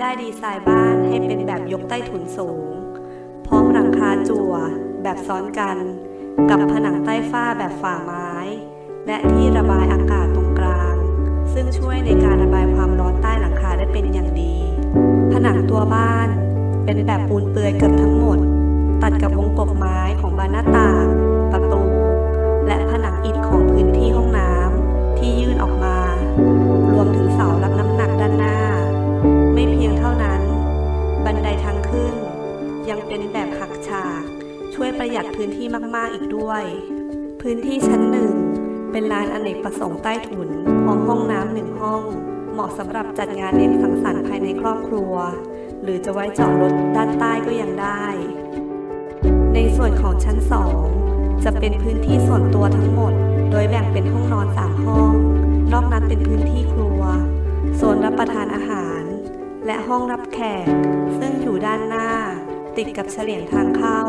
ได้ดีไซน์บ้านให้เป็นแบบยกใต้ถุนสูง พร้อมหลังคาจั่วแบบซ้อนกัน กับผนังใต้ฝ้าแบบฝาไม้ และที่ระบายอากาศตรงกลาง ซึ่งช่วยในการระบายความร้อนใต้หลังคาได้เป็นอย่างดี ผนังตัวบ้านเป็นแบบปูนเปลือยเกือบทั้งหมด ตัดกับวงกบไม้ เป็นแบบหักฉาก ช่วยประหยัดพื้นที่มาก ๆ อีกด้วย พื้นที่ชั้นหนึ่งเป็นลานอเนกประสงค์ใต้ถุนพร้อมห้องน้ำหนึ่งห้อง เหมาะสำหรับจัดงานเลี้ยงสังสรรค์ภายในครอบครัว หรือจะไว้จอดรถด้านใต้ก็ยังได้ ในส่วนของชั้น2จะเป็นพื้นที่ส่วนตัวทั้งหมด โดยแบ่งเป็นห้องนอน3ห้อง นอกนั้นเป็นพื้นที่ครัวโซนรับประทานอาหาร และห้องรับแขก ซึ่งอยู่ด้านหน้า ติดกับเฉลียงทางเข้า